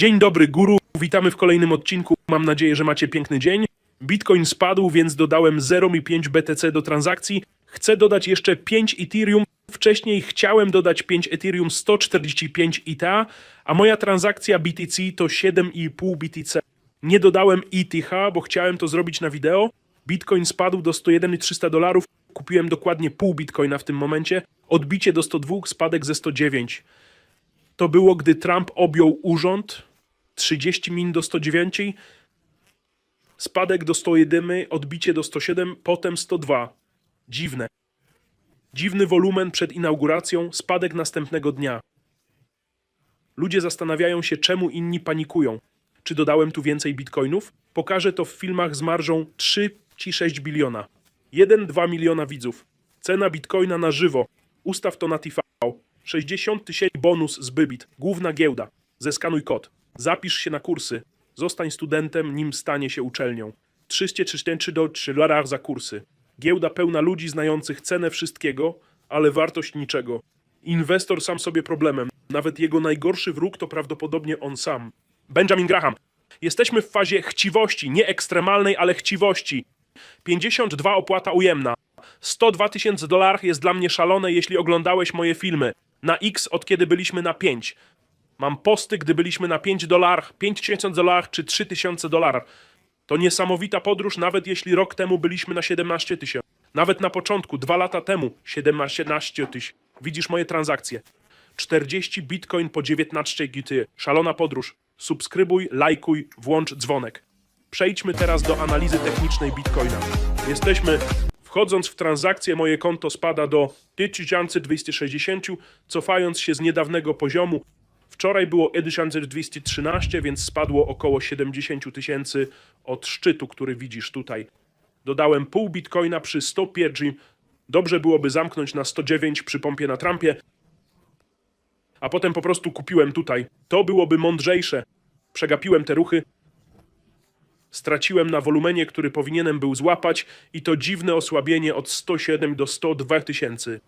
Dzień dobry, guru. Witamy w kolejnym odcinku. Mam nadzieję, że macie piękny dzień. Bitcoin spadł, więc dodałem 0,5 BTC do transakcji. Chcę dodać jeszcze 5 Ethereum. Wcześniej chciałem dodać 5 Ethereum 145 ETA, a moja transakcja BTC to 7,5 BTC. Nie dodałem ETH, bo chciałem to zrobić na wideo. Bitcoin spadł do 101,300 dolarów. Kupiłem dokładnie pół bitcoina w tym momencie. Odbicie do 102, spadek ze 109. To było, gdy Trump objął urząd 30 min do 109, spadek do 101, odbicie do 107, potem 102. Dziwne. Dziwny wolumen przed inauguracją, spadek następnego dnia. Ludzie zastanawiają się, czemu inni panikują. Czy dodałem tu więcej bitcoinów? Pokażę to w filmach z marżą 3,6 biliona. 1-2 miliona widzów. Cena bitcoina na żywo. Ustaw to na TV. 60 tysięcy bonus z Bybit. Główna giełda. Zeskanuj kod. Zapisz się na kursy. Zostań studentem, nim stanie się uczelnią. 333 do 3 dolarach za kursy. Giełda pełna ludzi znających cenę wszystkiego, ale wartość niczego. Inwestor sam sobie problemem. Nawet jego najgorszy wróg to prawdopodobnie on sam. Benjamin Graham. Jesteśmy w fazie chciwości, nie ekstremalnej, ale chciwości. 52 opłata ujemna. 102 tysięcy dolarów jest dla mnie szalone, jeśli oglądałeś moje filmy. Na X od kiedy byliśmy na 5. Mam posty, gdy byliśmy na 5 dolarów, 5 tysięcy dolarów czy 3 tysiące dolarów. To niesamowita podróż, nawet jeśli rok temu byliśmy na 17 tysięcy. Nawet na początku, dwa lata temu, 17 tysięcy. Widzisz moje transakcje. 40 bitcoin po 19 GT. Szalona podróż. Subskrybuj, lajkuj, włącz dzwonek. Przejdźmy teraz do analizy technicznej bitcoina. Jesteśmy, wchodząc w transakcję, moje konto spada do 1260, cofając się z niedawnego poziomu. Wczoraj było 1213, więc spadło około 70 tysięcy od szczytu, który widzisz tutaj. Dodałem pół bitcoina przy 101. Dobrze byłoby zamknąć na 109 przy pompie na Trumpie, a potem po prostu kupiłem tutaj. To byłoby mądrzejsze. Przegapiłem te ruchy, straciłem na wolumenie, który powinienem był złapać i to dziwne osłabienie od 107 do 102 tysięcy.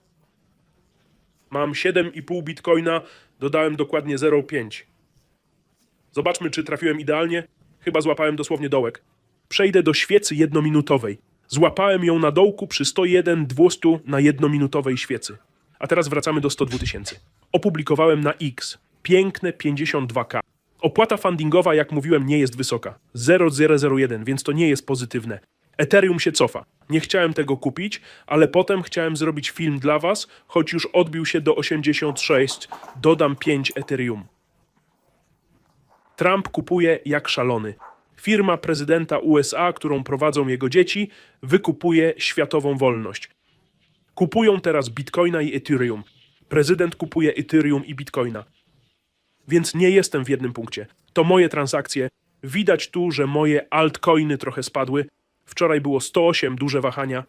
Mam 7,5 bitcoina, dodałem dokładnie 0,5. Zobaczmy, czy trafiłem idealnie. Chyba złapałem dosłownie dołek. Przejdę do świecy jednominutowej. Złapałem ją na dołku przy 101 200 na jednominutowej świecy. A teraz wracamy do 102 tysięcy. Opublikowałem na X. Piękne 52k. Opłata fundingowa, jak mówiłem, nie jest wysoka. 0,001, więc to nie jest pozytywne. Ethereum się cofa. Nie chciałem tego kupić, ale potem chciałem zrobić film dla Was, choć już odbił się do 86. Dodam 5 Ethereum. Trump kupuje jak szalony. Firma prezydenta USA, którą prowadzą jego dzieci, wykupuje światową wolność. Kupują teraz bitcoina i Ethereum. Prezydent kupuje Ethereum i bitcoina. Więc nie jestem w jednym punkcie. To moje transakcje. Widać tu, że moje altcoiny trochę spadły. Wczoraj było 108, duże wahania.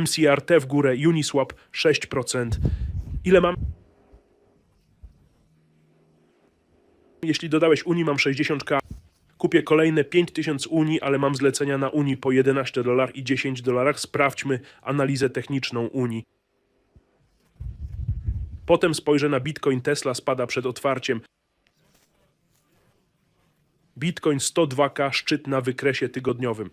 MCRT w górę, Uniswap 6%. Ile mam? Jeśli dodałeś Unii, mam 60k. Kupię kolejne 5000 Unii, ale mam zlecenia na Unii po 11 dolar i 10 dolarach. Sprawdźmy analizę techniczną Unii. Potem spojrzę na Bitcoin Tesla spada przed otwarciem. Bitcoin 102k szczyt na wykresie tygodniowym.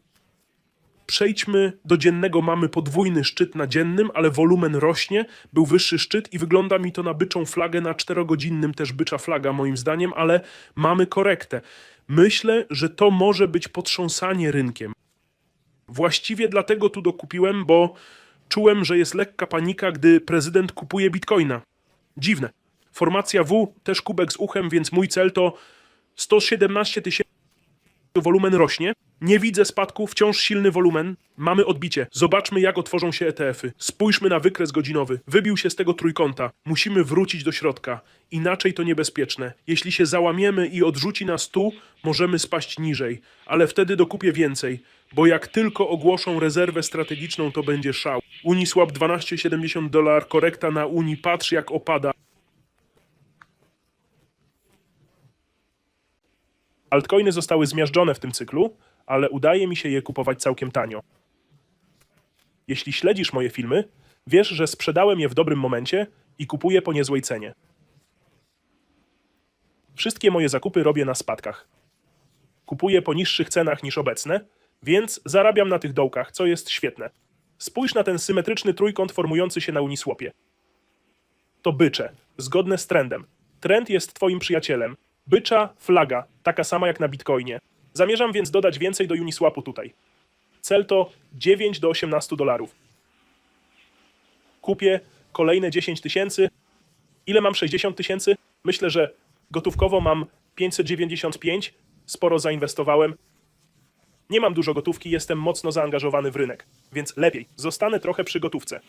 Przejdźmy do dziennego. Mamy podwójny szczyt na dziennym, ale wolumen rośnie. Był wyższy szczyt i wygląda mi to na byczą flagę, na czterogodzinnym też bycza flaga moim zdaniem, ale mamy korektę. Myślę, że to może być potrząsanie rynkiem. Właściwie dlatego tu dokupiłem, bo czułem, że jest lekka panika, gdy prezydent kupuje bitcoina. Dziwne. Formacja W, też kubek z uchem, więc mój cel to 117 tysięcy. Wolumen rośnie. Nie widzę spadku, wciąż silny wolumen. Mamy odbicie. Zobaczmy, jak otworzą się ETF-y. Spójrzmy na wykres godzinowy. Wybił się z tego trójkąta. Musimy wrócić do środka. Inaczej to niebezpieczne. Jeśli się załamiemy i odrzuci nas tu, możemy spaść niżej. Ale wtedy dokupię więcej. Bo jak tylko ogłoszą rezerwę strategiczną, to będzie szał. Uniswap 12,70 dolar, korekta na Unii, patrz jak opada. Altcoiny zostały zmiażdżone w tym cyklu, ale udaje mi się je kupować całkiem tanio. Jeśli śledzisz moje filmy, wiesz, że sprzedałem je w dobrym momencie i kupuję po niezłej cenie. Wszystkie moje zakupy robię na spadkach. Kupuję po niższych cenach niż obecne, więc zarabiam na tych dołkach, co jest świetne. Spójrz na ten symetryczny trójkąt formujący się na Uniswapie. To bycze, zgodne z trendem. Trend jest twoim przyjacielem. Bycza, flaga, taka sama jak na Bitcoinie. Zamierzam więc dodać więcej do Uniswapu tutaj. Cel to 9 do 18 dolarów. Kupię kolejne 10 tysięcy. Ile mam 60 tysięcy? Myślę, że gotówkowo mam 595. Sporo zainwestowałem. Nie mam dużo gotówki, jestem mocno zaangażowany w rynek, więc lepiej zostanę trochę przy gotówce.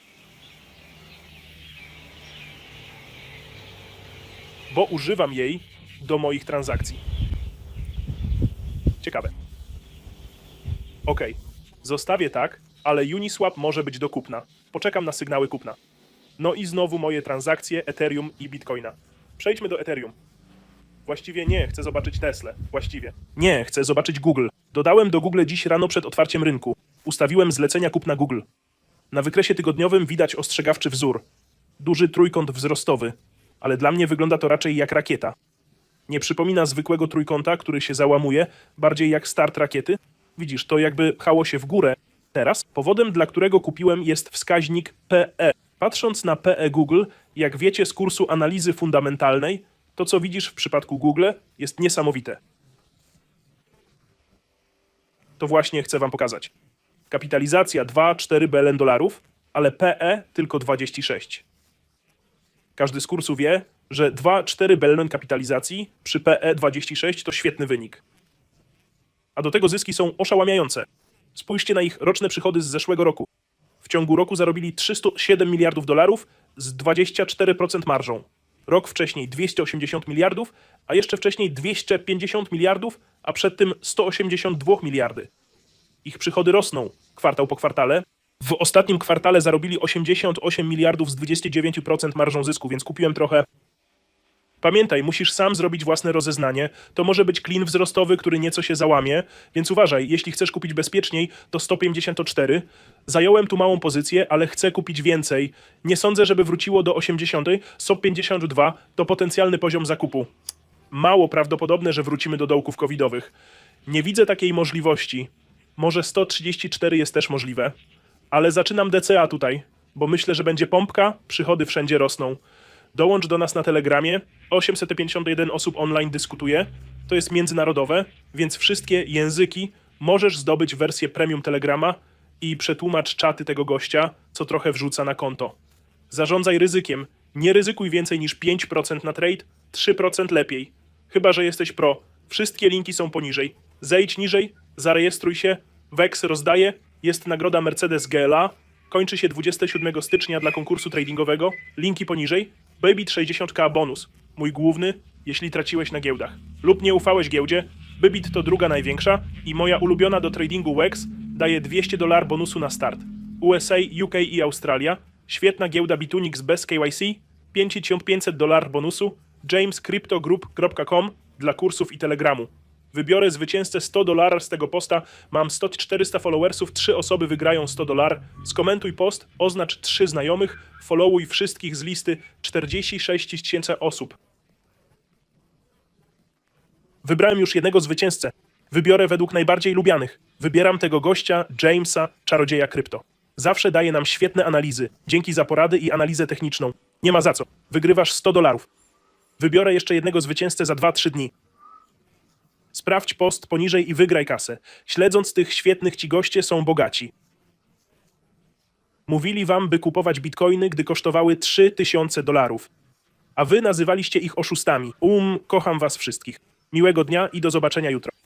Bo używam jej do moich transakcji. Ciekawe. Ok, zostawię tak, ale Uniswap może być do kupna. Poczekam na sygnały kupna. No i znowu moje transakcje Ethereum i Bitcoina. Przejdźmy do Ethereum. Właściwie nie, chcę zobaczyć Tesla. Właściwie. Nie, chcę zobaczyć Google. Dodałem do Google dziś rano przed otwarciem rynku. Ustawiłem zlecenia kupna Google. Na wykresie tygodniowym widać ostrzegawczy wzór. Duży trójkąt wzrostowy, ale dla mnie wygląda to raczej jak rakieta. Nie przypomina zwykłego trójkąta, który się załamuje, bardziej jak start rakiety. Widzisz, to jakby pchało się w górę. Teraz powodem, dla którego kupiłem jest wskaźnik PE. Patrząc na PE Google, jak wiecie z kursu analizy fundamentalnej, to co widzisz w przypadku Google jest niesamowite. To właśnie chcę wam pokazać. Kapitalizacja 2-4 BLN dolarów, ale PE tylko 26. Każdy z kursu wie, że 2-4 BLN kapitalizacji przy PE 26 to świetny wynik. A do tego zyski są oszałamiające. Spójrzcie na ich roczne przychody z zeszłego roku. W ciągu roku zarobili 307 miliardów dolarów z 24% marżą. Rok wcześniej 280 miliardów, a jeszcze wcześniej 250 miliardów, a przed tym 182 miliardy. Ich przychody rosną kwartał po kwartale. W ostatnim kwartale zarobili 88 miliardów z 29% marżą zysku, więc kupiłem trochę. Pamiętaj, musisz sam zrobić własne rozeznanie. To może być klin wzrostowy, który nieco się załamie, więc uważaj, jeśli chcesz kupić bezpieczniej, to 154. Zająłem tu małą pozycję, ale chcę kupić więcej. Nie sądzę, żeby wróciło do 80. 152 to potencjalny poziom zakupu. Mało prawdopodobne, że wrócimy do dołków covidowych. Nie widzę takiej możliwości. Może 134 jest też możliwe. Ale zaczynam DCA tutaj, bo myślę, że będzie pompka, przychody wszędzie rosną. Dołącz do nas na Telegramie. 851 osób online dyskutuje. To jest międzynarodowe, więc wszystkie języki możesz zdobyć wersję premium Telegrama i przetłumacz czaty tego gościa, co trochę wrzuca na konto. Zarządzaj ryzykiem. Nie ryzykuj więcej niż 5% na trade, 3% lepiej. Chyba, że jesteś pro. Wszystkie linki są poniżej. Zejdź niżej, zarejestruj się. Wex rozdaje. Jest nagroda Mercedes GLA. Kończy się 27 stycznia dla konkursu tradingowego. Linki poniżej. Bybit 60k bonus. Mój główny, jeśli traciłeś na giełdach. Lub nie ufałeś giełdzie. Bybit to druga największa i moja ulubiona do tradingu Wex daje 200 dolar bonusu na start. USA, UK i Australia. Świetna giełda Bitunix bez KYC. 5500 dolar bonusu. jamescryptogroup.com dla kursów i telegramu. Wybiorę zwycięzcę 100 dolar z tego posta. Mam 100 400 followersów, 3 osoby wygrają 100 dolar. Skomentuj post, oznacz 3 znajomych, followuj wszystkich z listy 46 tysięcy osób. Wybrałem już jednego zwycięzcę. Wybiorę według najbardziej lubianych. Wybieram tego gościa, Jamesa, czarodzieja krypto. Zawsze daje nam świetne analizy. Dzięki za porady i analizę techniczną. Nie ma za co. Wygrywasz 100 dolarów. Wybiorę jeszcze jednego zwycięzcę za 2-3 dni. Sprawdź post poniżej i wygraj kasę. Śledząc tych świetnych ci goście są bogaci. Mówili wam, by kupować bitcoiny, gdy kosztowały 3000 dolarów. A wy nazywaliście ich oszustami. Um, kocham was wszystkich. Miłego dnia i do zobaczenia jutro.